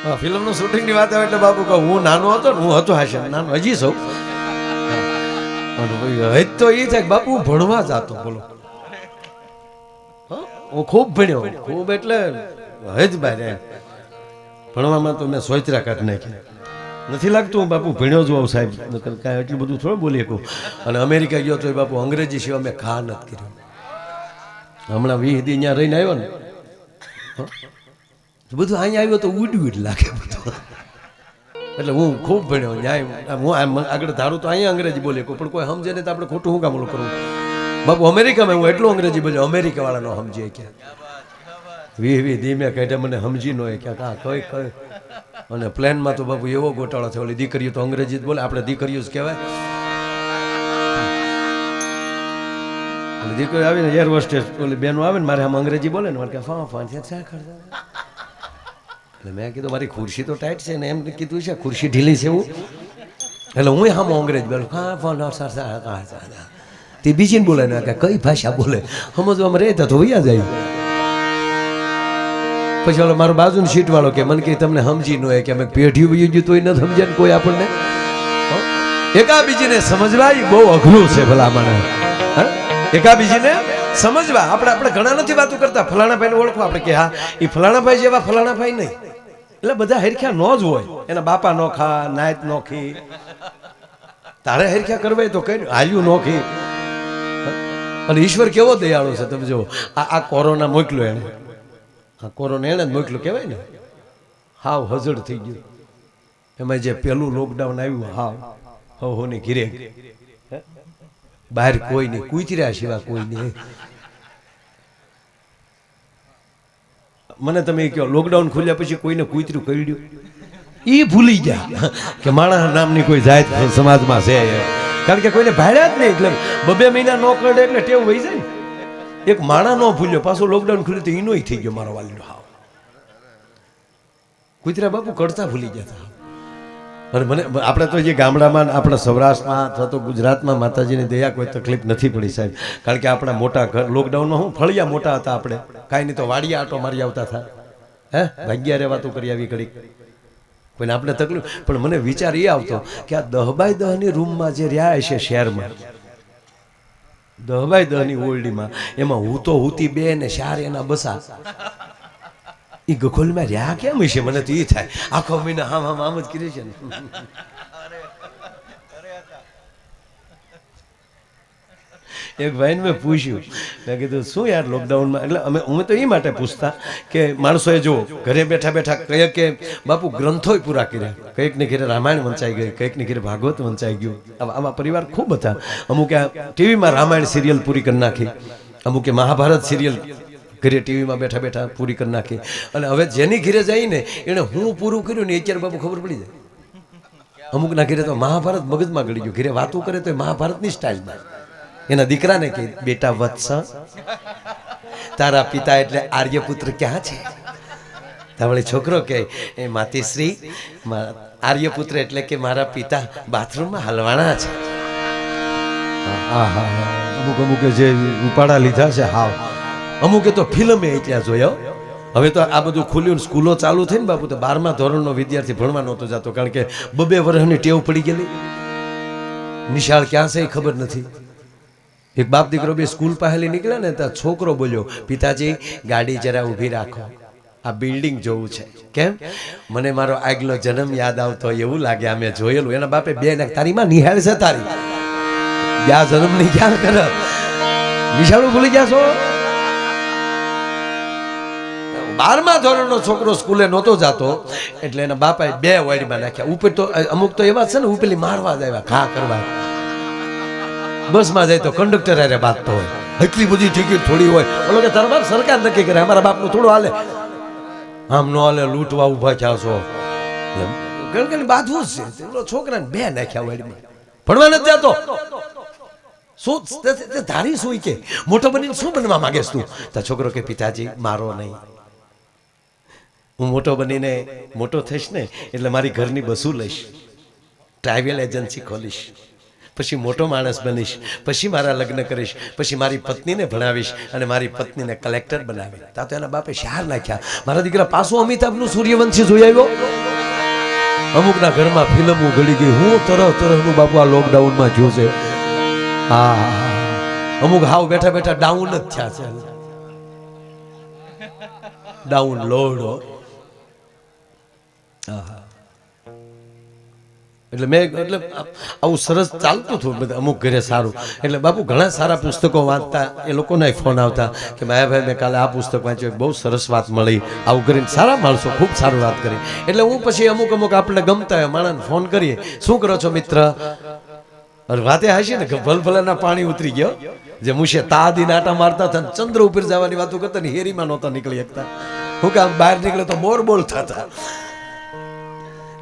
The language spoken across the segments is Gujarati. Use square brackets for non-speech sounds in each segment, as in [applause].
ફિલ્મનું શૂટિંગની વાત આવે એટલે બાપુ કહું હું નાનો હતો હું હતો હાશે નાનો હજી સૌ હવે તો એ થાય બાપુ ભણવા જતો બોલો. હા, ખૂબ ભણ્યો ખૂબ એટલે હજ બાર. ભણવામાં તો મેં સોચરા કાઢ નાખી. નથી લાગતું હું બાપુ ભણ્યો જ હોઉં સાહેબ. કાંઈ એટલું બધું થોડું બોલી શકું અને અમેરિકા ગયો તો એ બાપુ અંગ્રેજી સિવાય મેં ખા નથી કર્યું. હમણાં વીસ દી ત્યાં રહીને આવ્યો ને. બધું અહીંયા આવ્યો તો ઉડ્યું જ લાગે બધું એટલે હું ખૂબ ભણ્યો ન્યાય હું આમ આગળ ધારું તો અહીંયા અંગ્રેજી બોલી પણ કોઈ સમજે નહીં તો આપણે ખોટું હું કામ કરું કરવું બાપુ અમેરિકામાં હું એટલું અંગ્રેજી બોલ્યો અમેરિકા વાળાનો નો ક્યાં વી વી ધીમે કહે મને સમજી ન હોય ક્યાંક હા કઈ કઈ અને પ્લેનમાં તો બાપુ એવો ગોટાળો થયો ઓલી દીકરીઓ તો અંગ્રેજી જ બોલે આપણે દીકરીઓ જ કહેવાય દીકરી આવીને એર હોસ્ટેસ ઓલી બેનો આવે ને મારે આમ અંગ્રેજી બોલે ને મારે કે ફા ફા કરતા એટલે મેં કીધું, મારી ખુરશી તો ટાઈટ છે ને એમ કીધું છે, ખુરશી ઢીલી છે એવું. એટલે હું હા અંગ્રેજ બોલું હા ફોન. તે બીજીને બોલે ને કે કઈ ભાષા બોલે? સમજવામાં રહે તો વૈયા જાય. પછી ઓલો મારો બાજુ સીટ વાળો કે, મને કે તમને સમજી ન હોય કે અમે પેઢી બીજું ગયું તોય ન સમજે ને કોઈ આપણને? એકા બીજીને સમજવા એ બહુ અઘરું છે ભલા મને એકા બીજીને સમજવા. આપણે આપણે ઘણા નથી વાતો કરતા. ફલાણા ભાઈને ઓળખો. આપણે કે, હા એ ફલાણા ભાઈ જેવા ફલાણા ભાઈ નહીં. એટલે બધા હરખ્યા નો જ હોય. એના બાપા નોખા નાયત નોખી તારે હરખ્યા કરવા તો કઈ હાલ્યું નોખી અને ઈશ્વર કેવો દયાળો છે, તમે જો આ આ કોરોના મોકલ્યો એને હા કોરોના એને જ મોકલ્યો કહેવાય ને? હાવ હજડ થઈ ગયું. એમાં જે પેલું લોકડાઉન આવ્યું, હાવ. હો હોની ઘીરે? બહાર કોઈ નહીં. કૂતર્યા સિવાય કોઈ નહીં. મને તમે કહો લોકડાઉન ખુલ્યા પછી કોઈને કૂતર્યું કરડ્યું એ ભૂલી ગયા. કે માણસ નામની કોઈ જાત સમાજમાં છે. કારણ કે કોઈને ભાડ્યા જ નહીં. એટલે બબે મહિના નો કરડે એટલે ટેવ વહી જાય. એક માણા નો ભૂલ્યો, પાછો લોકડાઉન ખુલ્યું તો એનો થઈ ગયો મારો વાલીનો હાવ. કુતરા બાપુ કરતા ભૂલી ગયા હતા. અને મને આપણે તો જે ગામડામાં આપણા સૌરાષ્ટ્રમાં અથવા તો ગુજરાતમાં માતાજીની દયા કોઈ તકલીફ નથી પડી સાહેબ. કારણ કે આપણા મોટા ઘર લોકડાઉનમાં હું ફળિયા મોટા હતા આપણે. કાંઈ નહીં તો વાડિયા આટો મારી આવતા હતા. હે? ભાગ્યા રે વાતો કરી આવી ઘડી કોઈને આપણે તકલીફ પણ મને વિચાર એ આવતો કે આ દહ બાય દહની રૂમમાં જે રહ્યા છે શહેરમાં, દહ બાય દહની ઓરડીમાં, એમાં હું તો હુતી બે ને શાર એના બસા. એ ગખોલમાં રહ્યા કેમ હશે? મને તો એ થાય. આખો મહિનો આમ આમ આમ જ કરી છે ને. એક ભાઈને મેં પૂછ્યું. મેં કીધું, શું યાર લોકડાઉનમાં એટલે અમે અમે તો એ માટે પૂછતા કે માણસોએ જો ઘરે બેઠા બેઠા કહીએ કે, બાપુ, ગ્રંથોય પૂરા કર્યા. કંઈક ને ઘરે રામાયણ વંચાઈ ગઈ કંઈક ને ઘરે ભાગવત વંચાઈ ગયું. આવા પરિવાર ખૂબ હતા. અમુકે ટીવીમાં રામાયણ સિરિયલ પૂરી કરી નાખી. અમુકે મહાભારત સિરિયલ ઘરે ટીવીમાં બેઠા બેઠા પૂરી કરી નાખી. અને હવે જેની ઘરે જઈને એણે હું પૂરું કર્યું ને અત્યારે બાપુ ખબર પડી જાય. અમુકના ઘરે તો મહાભારત મગજમાં ગળી ગયું. ઘરે વાતો કરે તો એ મહાભારતની સ્ટાઇલમાં એના દીકરાને કે બેટા, વત્સ તારા પિતા એટલે આર્યપુત્ર ક્યાં છે? તાવળી છોકરો કે એ માતીશ્રી આર્યપુત્ર એટલે કે મારા પિતા બાથરૂમમાં હલવાણા છે. હા હા અમુક અમુકે જે ઉપાડા લીધા છે, હાવ. અમુકે તો ફિલ્મે ત્યાં જોયો હવે તો આ બધું ખુલ્યું સ્કૂલો ચાલુ થઈ ને બાપુ તો બારમા ધોરણનો વિદ્યાર્થી ભણવા નહોતો જતો, કારણ કે બબે વર્ષની ટેવ પડી ગયેલી. નિશાળ ક્યાં છે એ ખબર નથી. એક બાપ દીકરો બે સ્કૂલ પહેલી નીકળ્યા ને ત્યાં છોકરો બોલ્યો, પિતાજી, ગાડી જરા ઊભી રાખો. આ બિલ્ડિંગ જોવું છે. કેમ? મને મારો આગલો જન્મ યાદ આવતો એવું લાગે અમે જોયેલું. એના બાપે બે ને તારી માં નિહાળ છે તારી. ગયા જન્મની ક્યાં કર નિશાળું ભૂલી ગયા છો? બારમા ધોરણનો છોકરો સ્કૂલે નહોતો જતો, એટલે એના બાપાએ બે વાડીમાં નાખ્યા. ઉપર તો અમુક તો એવા છે ને, ઉપેલી મારવા જ આવ્યા, ઘા કરવા. બસમાં જાય તો કંડક્ટર અરે બાંધતો હોય. એટલી બધી ટિકિટ થોડી હોય. ઓલો કે, તારા સરકાર નક્કી કરે, અમારા બાપનું થોડું હાલે. આમ નો હાલે, લૂંટવા ઊભા થયા છો. ગણગણ બાંધવું જ છે. પેલો છોકરાને બે નાખ્યા વાડીમાં. ભણવા નથી જતો. શું ધારી શું કે? મોટો બનીને શું બનવા માંગે તું? તો છોકરો કે, પિતાજી, મારો નહીં. હું મોટો બનીને મોટો થઈશ ને, એટલે મારી ઘરની બસું લઈશ. ટ્રાવેલ એજન્સી ખોલીશ. પછી મોટો માણસ બનીશ, પછી મારા લગ્ન કરીશ, પછી મારી પત્નીને ભણાવીશ અને મારી પત્નીને કલેક્ટર બનાવી તા તો એના બાપે શાર નાખ્યા. મારા દીકરા પાછું અમિતાભનું સૂર્યવંશી જોઈ આવ્યો? અમુકના ઘરમાં ફિલ્મો ગળી ગઈ. હું તરહ તરહનું બાપુ આ લોકડાઉનમાં જોયું છે હા અમુક હાવ બેઠા બેઠા ડાઉન જ થયા છે. ડાઉન લોડ એટલે મેં એટલે આવું સરસ ચાલતું હતું બધા, અમુક ઘરે સારું. એટલે બાપુ ઘણા સારા પુસ્તકો વાંચતા, એ લોકોના ફોન આવતા કે માયાભાઈ મેં કાલે આ પુસ્તક વાંચ્યું બહુ સરસ વાત મળી. આવું કરીને સારા માણસો ખૂબ સારું વાત કરી. એટલે હું પછી અમુક અમુક આપણે ગમતા હોય માણસને ફોન કરીએ. શું કરો છો મિત્ર? વાતે હશે ને, કે ભલભલાના પાણી ઉતરી ગયો. જે મુશે તાદી નાટા મારતા હતા ચંદ્ર ઉપર જવાની વાતો કરતા ને, હેરીમાં નહોતા નીકળી શકતા. હું કામ બહાર નીકળે તો બોર બોલ થતા. તો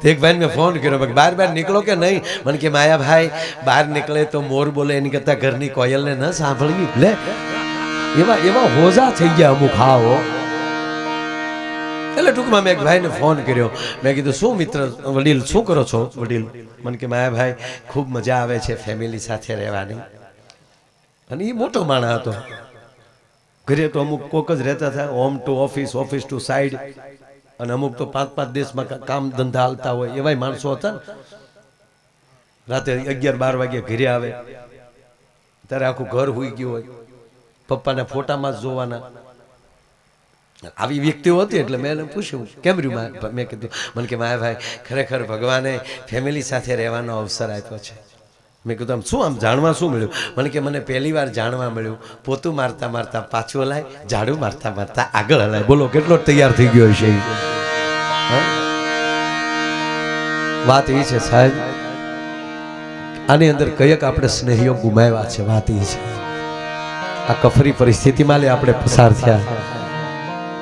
એક ભાઈ મેં ફોન કર્યો બહાર બહાર નીકળો કે નહીં? મને કે, માયા ભાઈ બહાર નીકળે તો મોર બોલે, એની કરતા ઘરની કોયલને ન સાંભળવી. લે, એવા એવા હોજા થઈ ગયા અમુક હાવો એટલે ટૂંકમાં મેં એક ભાઈને ફોન કર્યો. મેં કીધું, શું મિત્ર, વડીલ, શું કરો છો? વડીલ, મને કે, માયા ભાઈ, ખૂબ મજા આવે છે ફેમિલી સાથે રહેવાની. અને એ મોટો માણસ હતો. ઘરે તો અમુક કોક જ રહેતા હતા home to office office to side અને અમુક તો પાંચ પાંચ દેશમાં કામ ધંધા હાલતા હોય એવાય માણસો હતા ને. રાતે અગિયાર બાર વાગે ઘરે આવે. ત્યારે આખું ઘર હોઈ ગયું હોય. પપ્પાના ફોટામાં જ જોવાના. આવી વ્યક્તિઓ હતી એટલે મેં એને પૂછ્યું, કેમ રહ્યું? મેં કીધું, મને કે માયા ભાઈ ખરેખર ભગવાને ફેમિલી સાથે રહેવાનો અવસર આપ્યો છે. મેં કીધું, આમ શું આમ જાણવા શું મળ્યું? મને કે, મને પહેલી વાર જાણવા મળ્યું. પોતું મારતા મારતા પાછું હલાય, ઝાડુ મારતા મારતા આગળ હલાય. બોલો, કેટલો તૈયાર થઈ ગયો છે વાત એ છે સાહેબ, આની અંદર કયક આપણે સ્નેહીઓ ગુમાવ્યા છે, વાત એ છે. આ કફરી પરિસ્થિતિમાં લે આપણે પસાર થયા.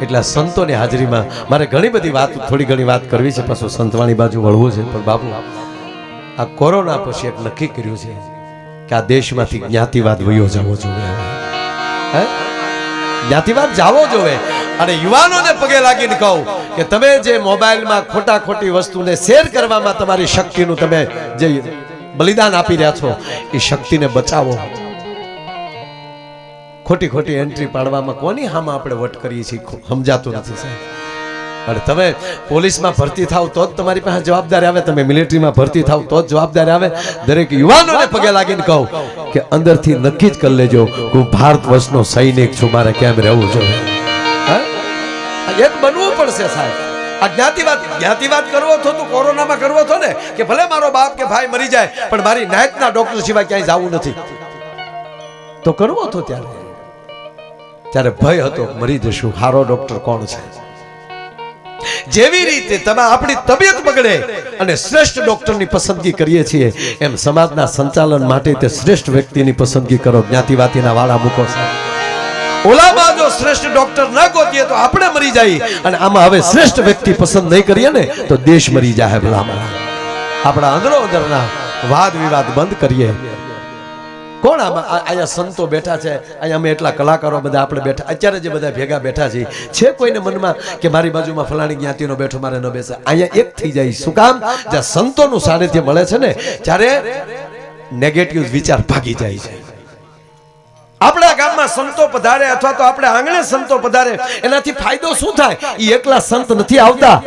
એટલા સંતોની હાજરીમાં મારે ઘણી બધી વાત, થોડી ઘણી વાત કરવી છે, પાછું સંતવાણી બાજુ વળવું છે. પણ બાપુ આ કોરોના પછી એક નક્કી કર્યું છે કે આ દેશમાંથી જ્ઞાતિવાદ વયો જવો જોઈએ? જ્ઞાતિવાદ જાવો જોવે અને યુવાનોને પગે લાગીને કહું કે તમે જે મોબાઈલમાં ખોટા ખોટી વસ્તુને શેર કરવામાં તમારી શક્તિનું તમે જે બલિદાન આપી રહ્યા છો, એ શક્તિને બચાવો. ખોટી ખોટી એન્ટ્રી પાડવામાં કોની હામાં આપણે વટ કરીએ છીએ સમજાતું નથી, સાહેબ. અને તમે પોલીસમાં ભરતી થાવ તો જ તમારી પાસે જવાબદારી આવે. તમે મિલિટરીમાં ભરતી થાવ તો જ જવાબદારી આવે. દરેક યુવાનોને પગે લાગીને કહું કે અંદરથી નક્કી જ કરી લેજો હું ભારત વર્ષનો સૈનિક છું, મારે કેમ રહેવું જોઈએ. એક બનવું પડશે સાહેબ. આ જ્ઞાતિવાદ જ્ઞાતિવાદ કરવો હતો તો કોરોનામાં કરવો હતો ને કે ભલે મારો બાપ કે ભાઈ મરી જાય, પણ મારી નાયકના ડોક્ટર સિવાય ક્યાંય જવું નથી. તો કરવો હતો ત્યારે. ત્યારે ભય હતો, મરી જશું. હારો ડોક્ટર કોણ છે? જેવી રીતે તમે આપણી તબિયત બગડે અને શ્રેષ્ઠ ડોક્ટરની પસંદગી કરીએ છીએ, એમ સમાજના સંચાલન માટે તે શ્રેષ્ઠ વ્યક્તિની પસંદગી કરો જ્ઞાતિવાતીના વાળા મૂકો. ઓલામાં જો શ્રેષ્ઠ ડોક્ટર ન ગોતીએ તો આપણે મરી જઈએ અને આમાં હવે શ્રેષ્ઠ વ્યક્તિ પસંદ નહીં કરીએ ને તો દેશ મરી જાય ભલામણ. આપણા અંદરો અંદરના વાદ વિવાદ બંધ કરીએ. કોણ આમાં? અહીંયા સંતો બેઠા છે. અહીંયા અમે એટલા કલાકારો બધા આપણે બેઠા. અત્યારે જે બધા ભેગા બેઠા છીએ છે કોઈને મનમાં કે મારી બાજુમાં ફલાણી જ્ઞાતિનો બેઠો, મારે ન બેસે. અહીંયા એક થઈ જાય. શું કામ? જ્યાં સંતોનું સાનિધ્ય મળે છે ને, ત્યારે નેગેટિવ વિચાર ભાગી જાય છે. આપણા ગામમાં સંતો પધારે અથવા તો આપણે આંગણે સંતો પધારે, એનાથી ફાયદો શું થાય? એ એકલા સંત નથી આવતા.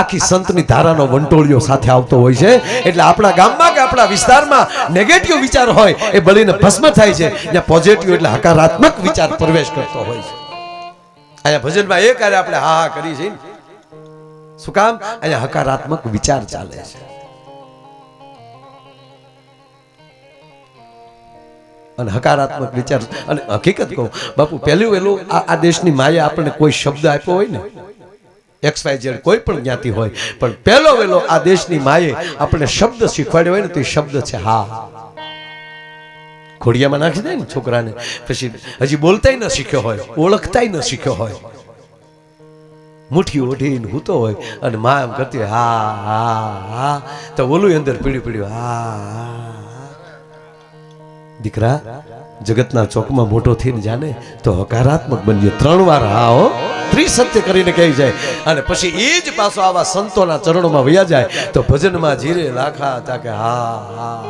આખી સંતની ધારાનો વંટોળિયો સાથે આવતો હોય છે. એટલે આપણા ગામમાં કે આપણા વિસ્તારમાં નેગેટિવ વિચાર હોય, એ બળીને ભસ્મ થાય છે. જ્યાં પોઝિટિવ એટલે હકારાત્મક વિચાર પ્રવેશ કરતો હોય છે. અહીંયા ભજનમાં એ કાર્ય આપણે હા હા કરી છે શું કામ? અહીંયા હકારાત્મક વિચાર ચાલે છે. અને હકારાત્મક વિચાર. અને હકીકત કહું, બાપુ, પહેલું વહેલું આ દેશની માએ આપણને કોઈ શબ્દ આપ્યો હોય ને? એક્સ વાય ઝેડ કોઈ પણ જ્ઞાતિ હોય. પણ પહેલો વહેલો આ દેશની માએ આપણને શબ્દ શીખવાડ્યો હોય ને, તો એ શબ્દ છે હા. ઘોડિયામાં નાખી દે ને છોકરાને. પછી હજી બોલતાય ન શીખ્યો હોય, ઓળખતાય ન શીખ્યો હોય. મુઠ્ઠી ઓઢીને હૂતો હોય અને મા એમ કરતી હોય, હા હા હા. તો ઓલું અંદર પીડ્યું પીડ્યું, હા હા. દીકરા, જગતના ચોકમાં મોટો થઈને જાને તો હકારાત્મક બનજે ત્રણ વાર હા હો ત્રિસત્ય કરીને કહી જાય. અને પછી એ જ પાછો આવા સંતોના ચરણોમાં વયા જાય. તો ભજનમાં જીરે લાખા હતા કે હા હા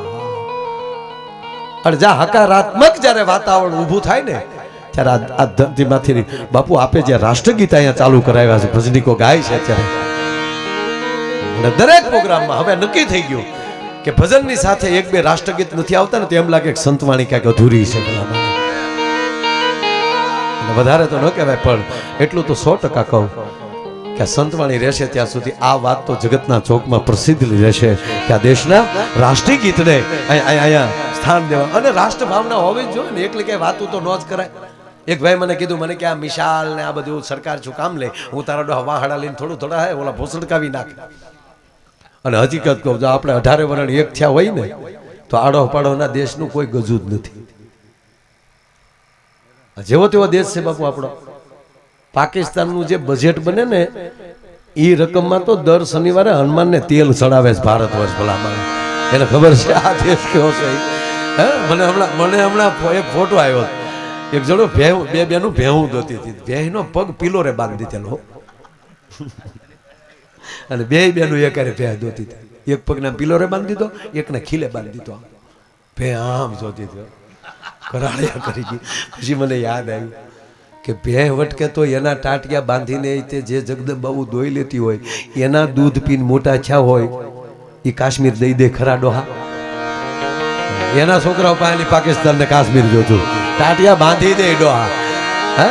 અને જ્યાં હકારાત્મક જ્યારે વાતાવરણ ઊભું થાય ને, ત્યારે આ- આ ધરતીમાંથી બાપુ આપે જે રાષ્ટ્રગીત અહીંયા ચાલુ કરાવ્યા છે. ભજનીકો ગાય છે અત્યારે. અને દરેક પ્રોગ્રામમાં હવે નક્કી થઈ ગયું. કે ભજનની સાથે એક બે રાષ્ટ્રગીત નથી આવતા ને તો એમ લાગે સંતવાણી ક્યાંક અધૂરી છે. વધારે તો ન કહેવાય, પણ એટલું તો સો ટકા કહું કે સંતવાણી રહેશે ત્યાં સુધી આ વાત તો જગતના ચોકમાં પ્રસિદ્ધ રહેશે કે આ દેશના રાષ્ટ્રીય ગીતને અહીંયા- સ્થાન દેવા. અને રાષ્ટ્ર ભાવના હોવી જ જોઈએ ને, એટલે કઈ વાતું તો ન જ કરાય. એક ભાઈ મને કીધું, મને કે આ મિશાલ ને આ બધું સરકાર શું કામ લે. હું તારા વાહડા લઈને થોડું થોડા ઓલા ભોસડકાવી નાખે. અને હકીકત કહું જો આપણે અઢારે વરણ એક થયા હોય ને, તો આડો પાડોના દેશનું કોઈ ગજુ જ નથી. જેવો તેવો દેશ છે બાપુ આપણો. પાકિસ્તાનનું જે બજેટ બને ને એ રકમમાં તો દર શનિવારે હનુમાનને તેલ ચડાવે છે ભારત વર્ષ ભલામાં એને ખબર છે આ દેશ કેવો છે? હે? મને હમણાં મને હમણાં એક ફોટો આવ્યો. એક જણો ભેહું, બે બેનું ભેહું દોતી હતી. ભેહનો પગ પિલોરે બાંધી દીધેલો. અને બે બેનું એકારે દોતી હતી. એક પગના પિલોરે બાંધી દીધો, એકને ખીલે બાંધી દીધો ભે આમ જોતી હતી. કરાળિયા કરી ગઈ. પછી મને યાદ આવ્યું કે ભે વટકે તો એના ટાટિયા બાંધીને તે જે જગદંબાવું દોઈ લેતી હોય, એના દૂધ પીને મોટા છા હોય, એ કાશ્મીર દઈ દે ખરા ડોહા. એના છોકરાઓ પાસેની પાકિસ્તાન ને કાશ્મીર જોતું ટાટિયા બાંધી દે ડોહા. હે?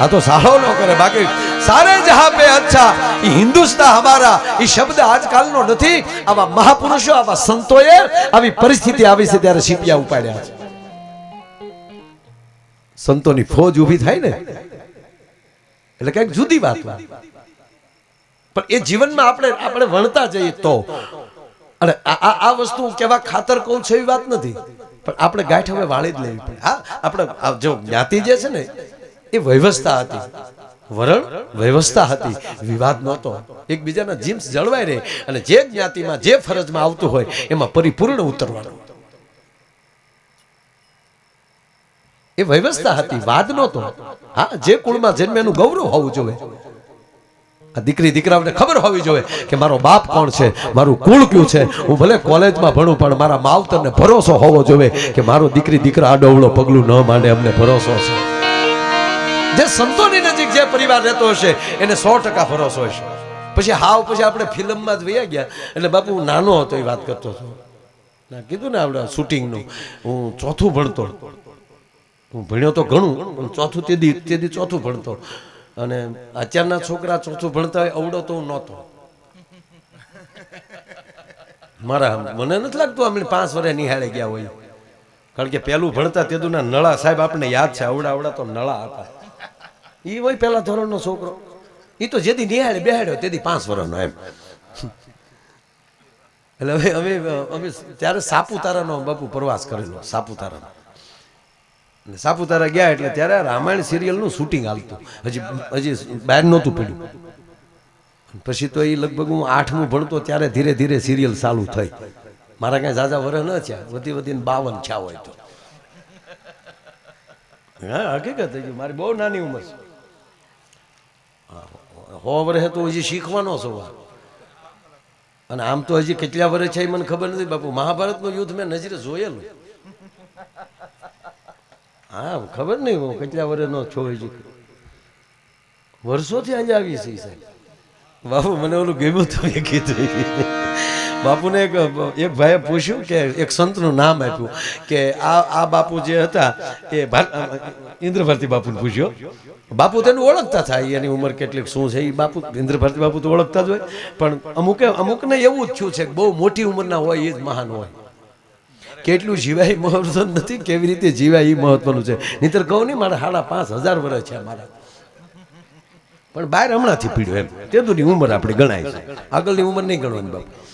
આ તો સારો ન કરે. બાકી સારે જહા પે અચ્છા. હિન્દુસ્તા હમારા. એ શબ્દ આજકાલનો નથી. આવા મહાપુરુષો, આવા સંતોએ આવી પરિસ્થિતિ આવી છે ત્યારે શીપિયા ઉપાડ્યા છે. સંતોની ફોજ ઊભી થાય ને. એટલે કંઈક જુદી વાત પણ એ જીવનમાં આપણે આપણે વણતા જઈએ તો. અને આ- આ વસ્તુ કેવા ખાતર કહું છે એવી વાત નથી. પણ આપણે ગાંઠ હવે વાળી જ લેવી પડે. હા, આપણે જો જ્ઞાતિ જે છે ને, એ વ્યવસ્થા હતી. વરણ વ્યવસ્થા હતી, વિવાદ નહોતો. એકબીજાના જીમ્સ જળવાઈ રહે અને જે જ્ઞાતિમાં, જે ફરજમાં આવતું હોય, એમાં પરિપૂર્ણ ઉતરવાનું. એ વ્યવસ્થા હતી, વાદ નહોતો. હા, જે કુળમાં જન્મે એનું ગૌરવ હોવું જોઈએ. આ દીકરી, દીકરાઓને ખબર હોવી જોઈએ કે મારો બાપ કોણ છે, મારું કુળ કયું છે. હું ભલે કોલેજમાં ભણું, પણ મારા માવતરને ભરોસો હોવો જોઈએ કે મારો દીકરી, દીકરા આડોવડો પગલું ન માંડે, અમને ભરોસો છે. જે સંતોની નજીક જે પરિવાર રહેતો હશે, એને સો ટકા ભરોસો હશે. પછી હાવ પછી આપણે ફિલ્મમાં જ વૈયા ગયા. એટલે બાપુ નાનો હતો એ વાત કરતો હતો. ના, કીધું ને આપણે શૂટિંગનું, હું ચોથું ભણતો. હું ભણ્યો તો ઘણું, પણ ચોથું તેદી તેદી ચોથું ભણતો. અને અત્યારના છોકરા ચોથું ભણતા હોય, અવડો તો હું નહોતો. મારા મને નથી લાગતું અમે પાંચ વર્ષ નિહાળે ગયા હોય. કારણ કે પહેલું ભણતા તેદુના નળા સાહેબ આપણને યાદ છે, અવડા અવડા તો નળા હતા. એ હોય પેલા ધોરણનો છોકરો. એ તો જેથી નિહાળે બેહાડ્યો તેથી પાંચ વર્ષનો એમ. એટલે હવે અમે અમે ત્યારે સાપુતારાનો બાપુ પ્રવાસ કરેલો, સાપુતારાનો. અને સાપુતારા ગયા એટલે ત્યારે રામાયણ સિરિયલનું શૂટિંગ હાલતું. હજી હજી બહાર નહોતું પડ્યું. પછી તો એ લગભગ હું આઠમું ભણતો ત્યારે ધીરે ધીરે સિરિયલ ચાલુ થઈ. મારા કાંઈ ઝાઝા વરસ ન થયા. વધી વધીને બાવન છા હોય તો. હા, હકીકત મારી બહુ નાની ઉંમર છે. હા, વર્ષે તો હજી શીખવાનો છો અને આમ તો હજી કેટલા વર્ષ છે એ મને ખબર નથી બાપુ. મહાભારતનું યુદ્ધ મેં નજરે જોયેલું. હા ખબર નહીં હું કેટલા વર્ષનો છો હજી. વર્ષોથી આજે આવી છે સાહેબ. બાપુ મને ઓલું ગમ્યું તો એ કીધું. બાપુને એક એક ભાઈએ પૂછ્યું કે એક સંતનું નામ આપ્યું કે આ આ બાપુ જે હતા એ ભાર- ઇન્દ્રભારતી બાપુને પૂછ્યો. બાપુ તેનું ઓળખતા થાય, એની ઉંમર કેટલીક શું છે એ બાપુ, ઇન્દ્રભારતી બાપુ તો ઓળખતા જ હોય, પણ અમુકે, અમુકને એવું જ થયું છે કે બહુ મોટી ઉંમરના હોય એ જ મહાન હોય. કેટલું જીવાય એ મહત્વ નથી, કેવી રીતે જીવાય એ મહત્વનું છે. નહીતર કહું નહીં, મારા સાડા પાંચ હજાર વર્ષ છે મારા. પણ બહાર હમણાંથી પીડ્યો એમ. તેદુની ઉંમર આપણે ગણાય છે. આગળની ઉંમર નહીં ગણવાની બાપુ.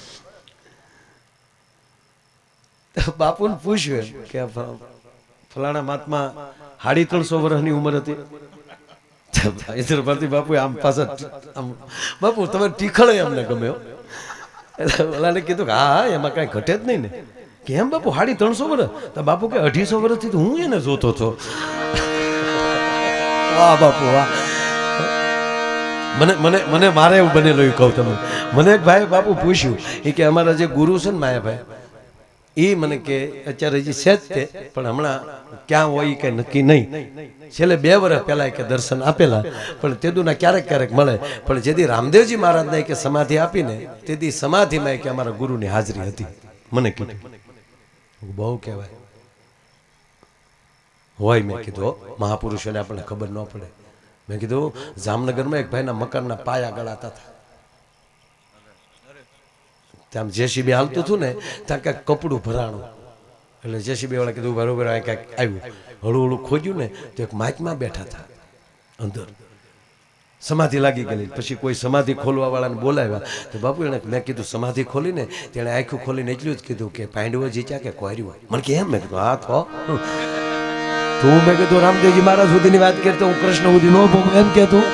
[laughs] બાપુને પૂછ્યું કે ફલાણા મહાત્મા સાડી ત્રણસો વર્ષની ઉંમર હતી. ઇન્દ્રભારતી બાપુ આમ પાછા આમ બાપુ, તમે ટીખળ અમને ગમે હો. ઓલાને કીધું કે, હા એમાં કાંઈ ઘટે જ નહીં ને. કેમ બાપુ સાડી ત્રણસો વર્ષ. તો બાપુ કે, અઢીસો વર્ષથી તો હું એને જોતો હતો. વાહ બાપુ, વાહ. મને મને મને મારે એવું બનેલું કહું તમે મને એક ભાઈ બાપુ પૂછ્યું, એ કે, અમારા જે ગુરુ છે ને માયાભાઈ એ મને કે અત્યારે હજી છે જ તે, પણ હમણાં ક્યાં હોય કે નક્કી નહીં. છેલ્લે બે વર્ષ પહેલા કે દર્શન આપેલા, પણ તેદુના ક્યારેક ક્યારેક મળે. પણ જેથી રામદેવજી મહારાજને કે સમાધિ આપીને તેથી સમાધિમાં કે અમારા ગુરુની હાજરી હતી. મને કીધું. બહુ કહેવાય. હોય મેં કીધું મહાપુરુષોને આપણને ખબર ન પડે. મેં કીધું, જામનગરમાં એક ભાઈના મકાનના પાયા ગળાતા હતા. ત્યાં જેસીબી હાલતું હતું ને, ત્યાં કાંઈક કપડું ભરાણું. એટલે જેસીબી વાળા કીધું, બરોબર આ કાંઈક આવ્યું. હળું હળું ખોજ્યું ને, તો એક માચમાં બેઠા હતા, અંદર. સમાધિ લાગી ગયેલી. પછી કોઈ સમાધિ ખોલવા વાળાને બોલાવ્યા. તો બાપુ એને મેં કીધું, સમાધિ ખોલીને તેણે આખું ખોલીને એટલું જ કીધું કે, પાંડવો જીત્યા કે કોર્યું? મને કે, એમ? મેં કીધું, હા થો તું, મેં કીધું, રામદેવજી મહારાજ સુધીની વાત કરતો હું કૃષ્ણ સુધી નો ભોગું. એમ કહેતું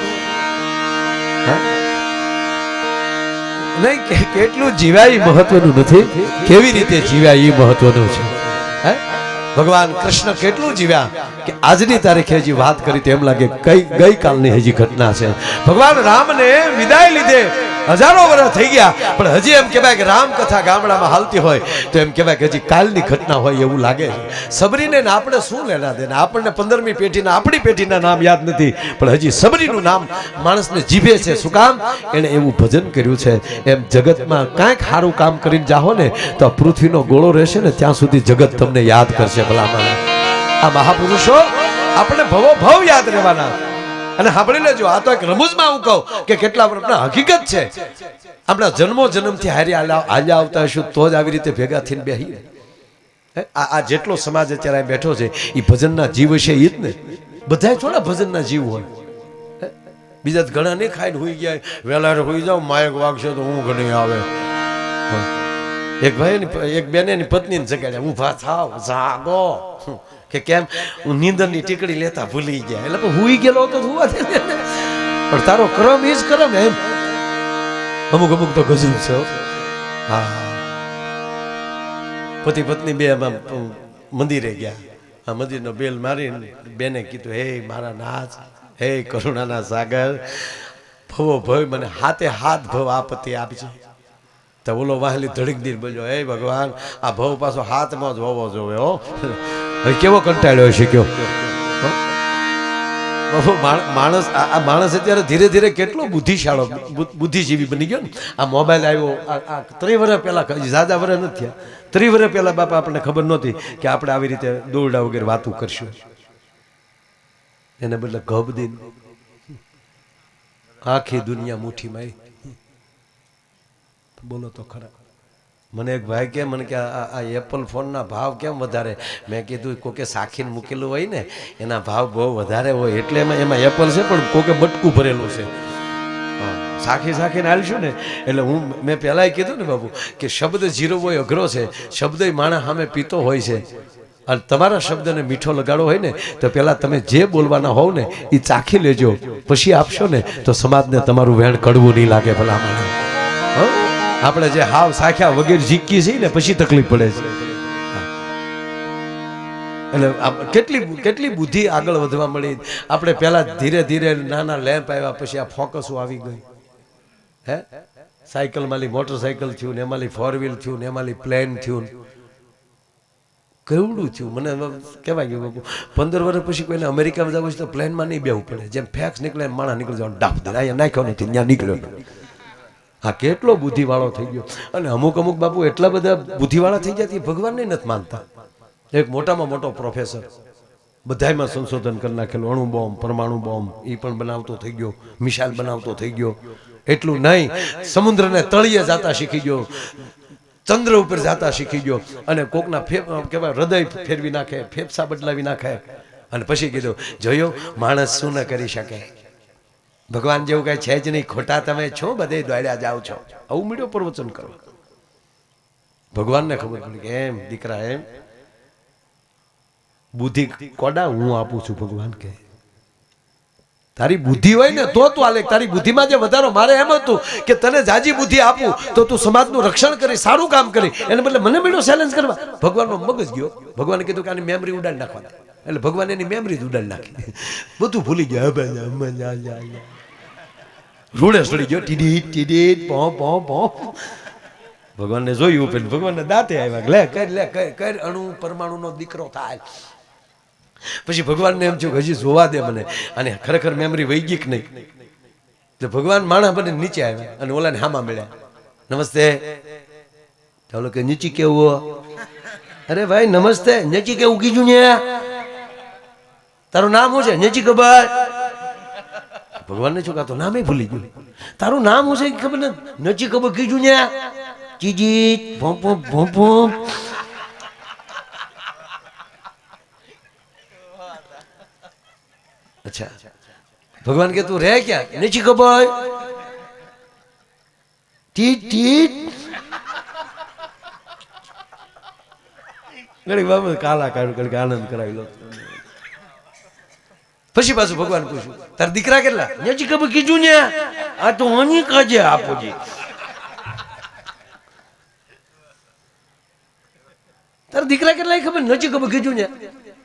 નહીં કેટલું જીવાય મહત્વનું નથી. કેવી રીતે જીવાય એ મહત્વનું છે? હે? ભગવાન કૃષ્ણ કેટલું જીવ્યા કે આજની તારીખે હજી વાત કરી તો એમ લાગે કઈ ગઈકાલની હજી ઘટના છે. ભગવાન રામને વિદાય લીધે હજારો વર્ષ થઈ ગયા, પણ હજી એમ કહેવાય કે રામ કથા ગામડામાં હાલતી હોય તો એમ કહેવાય કે હજી કાલની ઘટના હોય એવું લાગે છે. સબરીને આપણે શું લેના દેના આપણને પંદરમી પેઢીના, આપણી પેઢીના નામ યાદ નથી, પણ હજી સબરીનું નામ માણસને જીભે છે. શું કામ? એણે એવું ભજન કર્યું છે, એમ જગતમાં કાંઈક સારું કામ કરીને જાહો ને તો પૃથ્વીનો ગોળો રહેશે ને ત્યાં સુધી જગત તમને યાદ કરશે ભલામણ. આ મહાપુરુષો, આપણે ભવો ભવ યાદ રહેવાના. અને સાંભળી લેજો આ તો એક રમૂજમાં હું કહું કે કેટલા આપણા હકીકત છે. આપણા જન્મો જન્મથી હારી હાલ્યા આવતા હશું, તો જ આવી રીતે ભેગા થઈને બેહીએ. હે? આ જેટલો સમાજ અત્યારે બેઠો છે એ ભજનના જીવ છે એ જ ને. બધાય થોડા ભજનના જીવ હોય. હે? બીજા ઘણા નહીં ખાઈને હોઈ ગયા. વહેલા હોઈ જાવ માયક વાગશે તો હું ઘણી આવે. એક ભાઈ એક બેને એની પત્નીને જગાડ્યા. ઊભા થાવ, જાગો. કે કેમ? હું નીંદરની ટીકડી લેતા ભૂલી ગયા. એટલે હુઈ ગયેલો હતો હુવા પણ તારો ક્રમ એ જ ક્રમ એમ. અમુક અમુક તો ગજબ છે હા. પતિ પત્ની બે આમ મંદિરે ગયા. આ મંદિરનો બેલ મારીને બેને કીધું હે મારા નાથ હે કરુણાના સાગર ભવો ભય મને હાથે હાથ ભવ આપત્તિ આપજો. તો ઓલો વાહલી ધડીક દીર બોલ્યો હે ભગવાન આ ભવ પાછો હાથમાં જ હોવો જોવે હો. હવે કેવો કંટાળ્યો હશે કયો? માણસ આ માણસ અત્યારે ધીરે ધીરે કેટલો બુદ્ધિશાળો બુદ્ધિજીવી બની ગયો ને. આ મોબાઈલ આવ્યો, આ ત્રણ ત્રી વર્ષ પહેલાં ઝાઝા વર્ષ નથી થયા. ત્રણ વર્ષ પહેલાં બાપા આપણને ખબર નહોતી કે આપણે આવી રીતે દોરડા વગેરે વાતું કરશું. એને બદલે ગબ દિન આખી દુનિયા મુઠ્ઠીમાં બોલો તો ખરા. મને એક ભાઈ કે, મને કે આ એપલ ફોનના ભાવ કેમ વધારે? મેં કીધું, કોકે સાખીને મૂકેલું હોય ને, એના ભાવ બહુ વધારે હોય. એટલે એમાં એમાં એપલ છે, પણ કોકે બટકું ભરેલું છે. સાખી સાખીને હાલશું ને. એટલે હું, મેં પહેલાંય કીધું ને બાબુ, કે શબ્દ જીરો હોય, અઘરો છે. શબ્દ માણસ સામે પીતો હોય છે. અને તમારા શબ્દને મીઠો લગાડો હોય ને, તો પહેલાં તમે જે બોલવાના હોવ ને એ ચાખી લેજો. પછી આપશો ને, તો સમાજને તમારું વેણ કડવું નહીં લાગે ભલા મને હો? આપણે જે હાવ સાખ્યા વગેરે જીકી છીએ ને, પછી તકલીફ પડે છે. એટલે કેટલી કેટલી બુદ્ધિ આગળ વધવા મળી? આપણે પહેલા ધીરે ધીરે નાના લેમ્પ આવ્યા, પછી આ ફોકસો આવી ગઈ. હે? સાયકલ માંલી મોટરસાયકલ થયું ને એમાંલી ફોર વ્હીલ થયું ને એમાંલી પ્લેન થયું. કેવડું થયું? મને હવે કહેવાય ગયું બાપુ, પંદર વર્ષ પછી કોઈને અમેરિકામાં જવું છે તો પ્લેનમાં નહીં બેવું પડે. જેમ ફેક્સ નીકળે માણસ નીકળી જવાનું ડાફ દે. અહીંયા નાખ્યો નથી ત્યાં નીકળ્યો. હા, કેટલો બુદ્ધિવાળો થઈ ગયો. અને અમુક અમુક બાપુ એટલા બધા બુદ્ધિવાળા થઈ કે ભગવાનને નથી માનતા. એક મોટામાં મોટો પ્રોફેસર બધાયમાં સંશોધન કરી નાખેલું, અણુ બોમ્બ, પરમાણુ બોમ્બ એ પણ બનાવતો થઈ ગયો, મિસાઇલ બનાવતો થઈ ગયો. એટલું નહીં, સમુદ્રને તળિયે જાતા શીખી ગયો, ચંદ્ર ઉપર જાતા શીખી ગયો, અને કોકના ફેફ કહેવાય હૃદય ફેરવી નાખે, ફેફસા બદલાવી નાખે. અને પછી કીધું, જોયો, માણસ શું ન કરી શકે? ભગવાન જેવું કઈ છે જ નહીં. ખોટા તમે છો, બધે દોડ્યા જાઓ છો. આવું મીડિયો પ્રવચન કરો. ભગવાનને ખબર પડી કે એમ દીકરા એમ, બુદ્ધિ કોડા હું આપું છું ભગવાન કે? તારી બુદ્ધિ હોય ને તો તું આલે. તારી બુદ્ધિમાં જે વધારો, મારે એમ હતું કે તને જાજી બુદ્ધિ આપું, તો તું સમાજનું રક્ષણ કરી, સારું કામ કરી. એને બદલે મને મળ્યો ચેલેન્જ કરવા. ભગવાનનો મગજ ગયો. ભગવાને કીધું કે આની મેમરી ઉડાડી નાખવા એટલે ભગવાન એની મેમરી જ ઉડાડી નાખી. બધું ભૂલી ગયા. રૂડે સડી ગયો. ટીડી ટીડી પો પો પો. ભગવાનને જોયું, પેલું ભગવાનને દાંતે આવ્યા. લે, કર લે કર, અણુ પરમાણુનો દીકરો થાય. પછી ભગવાનને એમ થયું હજી જોવા દે મને. અને ખરેખર મેમરી વહી નહીં? એટલે ભગવાન માણા બને નીચે આવ્યા અને ઓલાને હામાં મળ્યા. નમસ્તે. ચાલો કે, નીચી કેવું અરે ભાઈ, નમસ્તે. નીચી કેવું કીધું ને તારું નામ શું છે? નીચી ખબર? ભગવાનને શું કાતો નામે ભૂલી ગયું. તારું નામ શું છે? ખબર ને નચી ખબર કીધું ને ચીજી ભોંપો ભોંપો. અચ્છા. ભગવાન કે તું રહે ક્યાં? નથી ખબર? ટીટ ટીટ. ઘણી બાબત કાલા કાઢું, ઘડીક આનંદ કરાવી લો. પછી પાછું ભગવાન પૂછ્યું, તાર દીકરા કેટલા? કીધું ને આ તો હની કાજે આપોજી તાર દીકરા કેટલા એ ખબર નજી ખબર કીધું ને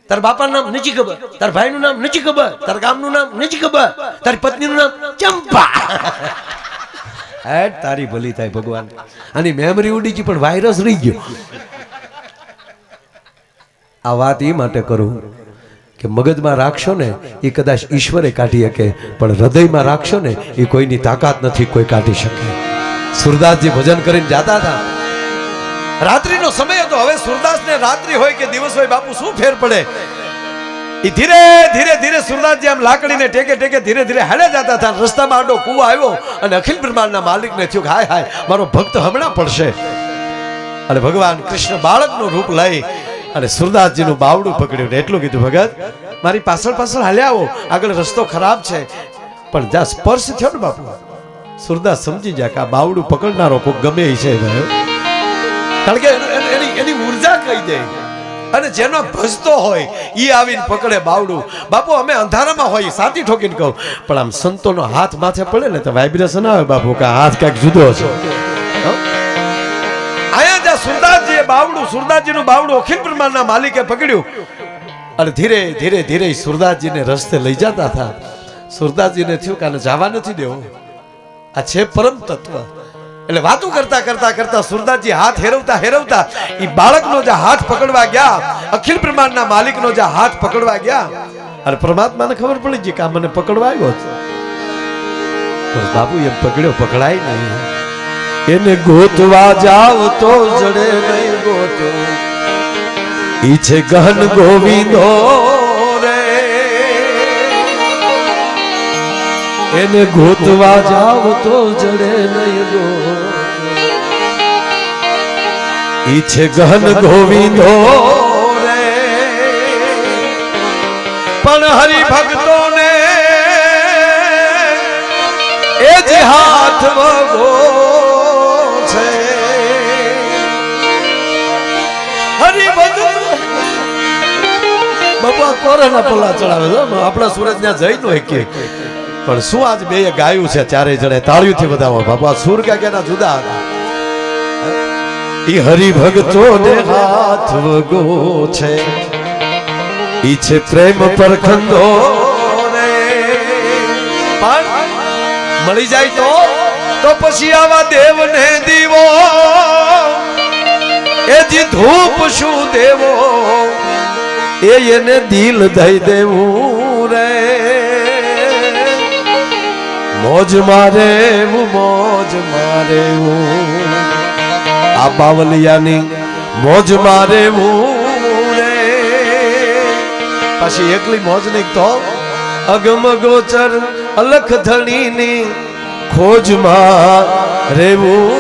તાર બાપાનું નામ નથી ખબર. તાર ભાઈનું નામ નથી ખબર. તાર ગામનું નામ નથી ખબર. તારી પત્નીનું નામ ચંપા. તારી ભલી થાય ભગવાન. આની મેમરી ઉડી ગઈ પણ વાયરસ રહી ગયો. આ વાત એ માટે કરું કે મગજમાં રાખશો ને એ કદાચ ઈશ્વરે કાઢી શકે, પણ હૃદયમાં રાખશો ને એ કોઈની તાકાત નથી કોઈ કાઢી શકે. સુરદાસજી ભજન કરીને જાતા હતા. રાત્રિનો સમય હતો. હવે સુરદાસને રાત્રિ હોય કે દિવસ હોય, બાપુ, શું ફેર પડે? એ ધીરે ધીરે ધીરે સુરદાસજી આમ લાકડીને ટેકે ટેકે ધીરે ધીરે હાલે જતા હતા. રસ્તામાં આડો કૂવો આવ્યો અને અખિલ બ્રહ્માંડના માલિકને થયું કે, હાય હાય, મારો ભક્ત હમણાં પડશે. અને ભગવાન કૃષ્ણ બાળકનું રૂપ લઈ અને સુરદાસજીનું બાવડું પકડ્યું એટલું કીધું, ભગત, મારી પાછળ પાછળ હાલ્યા આવો. આગળ રસ્તો ખરાબ છે, પણ જ્યાં સ્પર્શ થયો ને બાપુ. સુરદાસ સમજી જાય કે આ બાવડું પકડનારો કોઈ ગમે છે ભાઈ કારણ કે એનું- એનું- ઊર્જા કહી દે? અને જેનો ભજતો હોય એ આવીને પકડે બાવડું. બાપુ, અમે અંધારામાં હોય સાથી ઠોકીને કહું. પણ આમ સંતોનો હાથ માથે પડે ને તો વાઇબ્રેશન આવે બાપુ, કે હાથ ક્યાંક જુદો છે? અહીંયા જ્યાં સુરદાસજીએ બાવડું, સુરદાસજીનું બાવડું અખિલ બ્રહ્માંડના માલિકે પકડ્યું. અને ધીરે ધીરે ધીરે સુરદાસજીને રસ્તે લઈ જતા હતા. સુરદાસજીને થયું કે આને જવા નથી દેવો. આ છે પરમ તત્વ. એટલે વાતો કરતા કરતા કરતા સુરદાસજી હાથ હેરવતા હેરવતા એ બાળકનો જે હાથ પકડવા ગયા, અખિલ બ્રહ્માંડના માલિકનો જે હાથ પકડવા ગયા. અને પરમાત્માને ખબર પડી ગઈ કે આ મને પકડવા આવ્યો છે. બાપુ એમ પકડ્યો, પકડાય નહીં. એને ગોતવા જાવ તો જડે નહીં ગોતો. ઈ છે ગહન ગોવિંદો. એને ગોતવા જાવ તો જડે નહીં ગો. ઈ છે ગહન ગોવિંદો રે. પણ હરિભક્તોને એ જ હાથ વગો છે. હરિભક્ત બાપા કોરાના પલ્લા ચડાવે છે. આપણા સુરત ત્યાં જઈ નો કે. પણ શું આજ બે ગાયું છે? ચારે જણે તાળીઓથી બતાવો બાપા, સુર ક્યાં ક્યાંના જુદા હતા? ઈ હરિભક્તો ને હાથ વગો છે. ઈ છે પ્રેમ પર રે પણ મળી જાય તો? તો પછી આવા દેવને દીવો. એ જી ધૂપ શું દેવો? એ એને દિલ દઈ દેવું રે. મોજ મારે હું, મોજ મારે હું. આ બાવલિયાની મોજ મારે હું રે. પછી એકલી મોજ નહીં તો અગમ ગોચર અલખ ધણીની ખોજમાં રેવું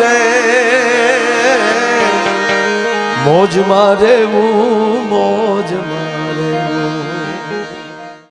રે. મોજમાં રેવું મોજમાં રેવું